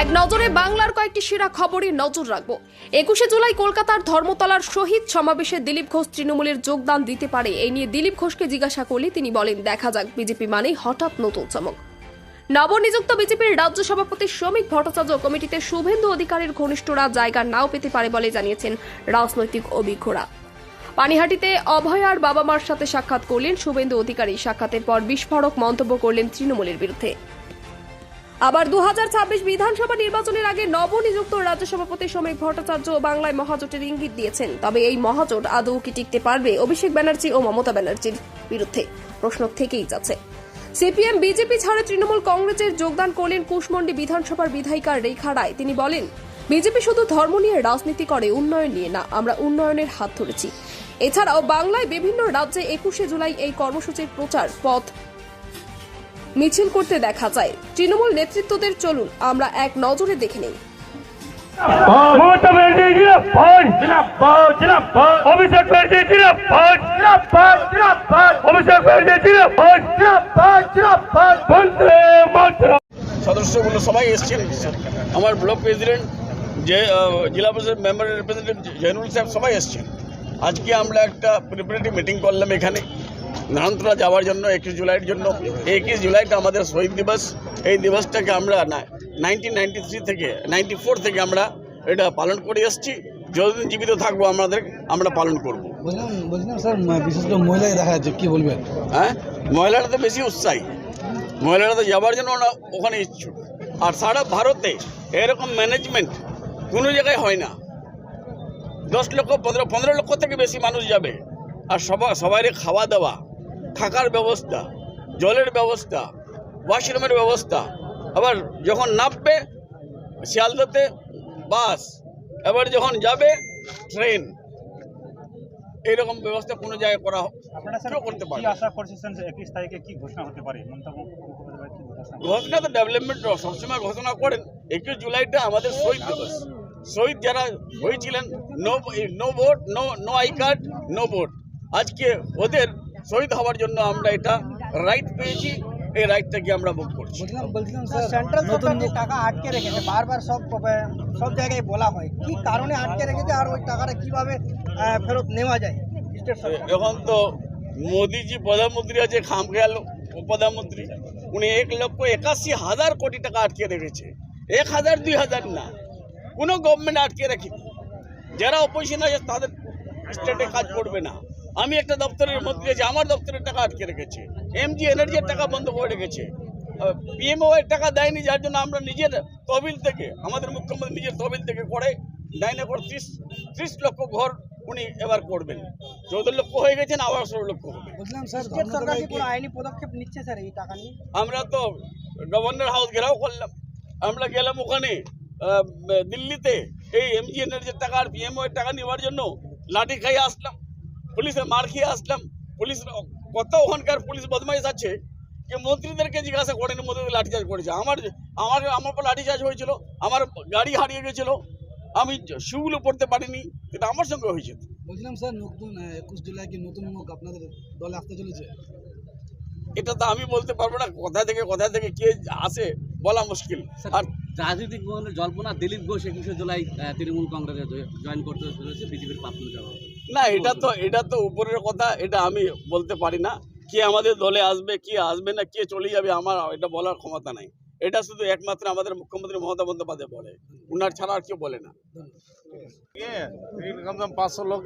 এক নজরে বাংলার কয়েকটি সেরা খবরে নজর রাখব। একুশে জুলাই কলকাতার ধর্মতলার শহীদ সমাবেশে দিলীপ ঘোষ তৃণমূলের যোগদান দিতে পারে, এই নিয়ে দিলীপ ঘোষকে জিজ্ঞাসা করলে তিনি বলেন, দেখা যাক, বিজেপি মানেই হঠাৎ নতুন চমক। নবনিযুক্ত বিজেপির রাজ্য সভাপতি শ্রমিক ভট্টাচার্য কমিটিতে শুভেন্দু অধিকারীর ঘনিষ্ঠরা জায়গা নাও পেতে পারে বলে জানিয়েছেন রাজনৈতিক অভিজ্ঞরা। পানিহাটিতে অভয়ার বাবা মার সাথে সাক্ষাৎ করলেন শুভেন্দু অধিকারী। সাক্ষাতের পর বিস্ফোরক মন্তব্য করলেন তৃণমূলের বিরুদ্ধে। আবার দু বিধানসভা নির্বাচনের আগে নবনিযুক্ত রাজ্য সভাপতি শ্রমিক ভট্টাচার্য বাংলায় মহাজোটের ইঙ্গিত দিয়েছেন। তবে এই মহাজোট আদৌ কি টিকতে পারবে অভিষেক ব্যানার্জি ও মমতা ব্যানার্জির বিরুদ্ধে? প্রশ্ন থেকেই যাচ্ছে। সিপিএম, বিজেপি ছাড়া তৃণমূল কংগ্রেসের যোগদান করলেন কুশমন্ডি বিধানসভার বিধায়িকা রেখা রায়। তিনি বলেন, বিজেপি শুধু ধর্ম নিয়ে রাজনীতি করে, উন্নয়ন নিয়ে না, আমরা উন্নয়নের হাত ধরেছি। এছাড়াও বাংলায় বিভিন্ন রাজ্যে একুশে জুলাই এই কর্মসূচির প্রচার পথ মিছিল করতে দেখা যায়। তৃণমূল নেতৃত্বদের চলুন আমরা এক নজরে দেখে নেই। সদস্যগুলো সবাই এসছেন। আমার ব্লক প্রেসিডেন্ট যে জেলা পরিষদ মেম্বার রিপ্রেজেন্টেটিভ জয়নুল সাহেব সবাই এসছেন। আজকে আমরা একটা প্রিপারেটিভ মিটিং করলাম এখানে। নারায়ণতলা যাওয়ার জন্য একুশ জুলাইয়ের জন্য। একুশ জুলাইটা আমাদের শহীদ দিবস। এই দিবসটাকে আমরা নাইনটিন নাইনটি থ্রি থেকে নাইনটি ফোর থেকে আমরা এটা পালন করে এসেছি। যতদিন জীবিত থাকব আমাদের আমরা পালন করব। বললাম বলছিলাম স্যার বিশেষ করে মহিলাই দেখা যাচ্ছে কি বলবেন? হ্যাঁ? মহিলারা তো বেশি উৎসাহী। মহিলারা তো যাওয়ার জন্য ওরা ওখানে ইচ্ছুক। আর সারা ভারতে এরকম ম্যানেজমেন্ট কোনো জায়গায় হয় না। দশ লক্ষ পনেরো পনেরো লক্ষ থেকে বেশি মানুষ যাবে। আর সবাই সবাই খাওয়া দাওয়া থাকার ব্যবস্থা জলের ব্যবস্থা ওয়াশরুমের ব্যবস্থা। আবার যখন নামবে শিয়ালদাতে বাস এবার যখন যাবে ট্রেন এইরকম ব্যবস্থা কোনো জায়গায় করা আপনারা করতে পারে কি আশা করছেন যে তারিখে কি ঘোষণা হতে পারে? মমতা বন্দ্যোপাধ্যায় কি ঘোষণা ঘোষণা তো ডেভেলপমেন্ট সবসময় ঘোষণা করেন। একুশ জুলাইটা আমাদের শহীদ দিবস। শহীদ যারা হয়েছিলেন no no vote no no I card no vote আজকে ওদের শহীদ হওয়ার জন্য আমরা এটা রাইট পেয়েছি এই রাইটটাকে আমরা ভোগ করছি। বলছিলাম বলছিলাম সেন্ট্রাল সরকার যে টাকা আটকে রেখেছে বারবার সব সব জায়গায় বলা হয় কি কারণে আটকে রেখেছে আর ওই টাকাটা কীভাবে ফেরত নেওয়া যায়? এখন তো মোদিজি প্রধানমন্ত্রী আছে খাম খেয়াল প্রধানমন্ত্রী উনি এক লক্ষ একাশি হাজার কোটি টাকা আটকে রেখেছে। এক হাজার দুই হাজার না। কোনো গভর্নমেন্ট আটকে রাখি যারা অপোজিশন আছে তাদের স্টেটে কাজ করবে না। আমি একটা দপ্তরের মধ্যে আছি আমার দপ্তরের টাকা আটকে রেখেছে। এমজি এনার্জির টাকা বন্ধ করে রেখেছে। পিএমও এর টাকা দেয়নি যার জন্য আমরা নিজের তহবিল থেকে আমাদের মুখ্যমন্ত্রী নিজের তহবিল থেকে করে ডাইন একর ত্রিশ ত্রিশ লক্ষ ঘর উনি এবার করবেন। চৌদ্দ লক্ষ হয়ে গেছেন আবার ষোলো লক্ষ আমরা তো গভর্নর হাউস ঘেরাও করলাম। আমরা গেলাম ওখানে দিল্লিতে। এই এমজি এনার্জির টাকা আর পিএমও এর টাকা নেওয়ার জন্য লাঠি খাইয়ে আসলাম। পুলিশের মার খেয়ে আসলাম। পুলিশ কত ওখানকার পুলিশ বদমাইশ আছে যে মন্ত্রীদেরকে জিজ্ঞাসা করেন মন্ত্রী লাঠিচার্জ করেছে। আমার আমার আমার উপর লাঠিচার্জ হয়েছিল আমার গাড়ি হারিয়ে গেছিল আমি শুগুলো পড়তে পারিনি এটা আমার সঙ্গে হয়েছে। বলছিলাম স্যার নতুন একুশ জুলাই কি নতুন মুখ আপনাদের দলে আসতে চলেছে? এটা তো আমি বলতে পারব না কোথা থেকে কোথা থেকে কে আসে বলা মুশকিল। আর রাজনৈতিক মহলে জল্পনা দিলীপ ঘোষ একুশে জুলাই তৃণমূল কংগ্রেসে জয়েন করতে চলেছে বিজেপির প্রাপ্ত জবাব। না, এটা তো এটা তো উপরের কথা, এটা আমি বলতে পারি না। কে আমাদের দলে আসবে, কে আসবে না, কে চলে যাবে, আমার এটা বলার ক্ষমতা নাই। এটা শুধু একমাত্র আমাদের মুখ্যমন্ত্রী মমতা বন্দ্যোপাধ্যায় বলে। উনার ছাড়া আর কেউ বলে না। পাঁচশো লোক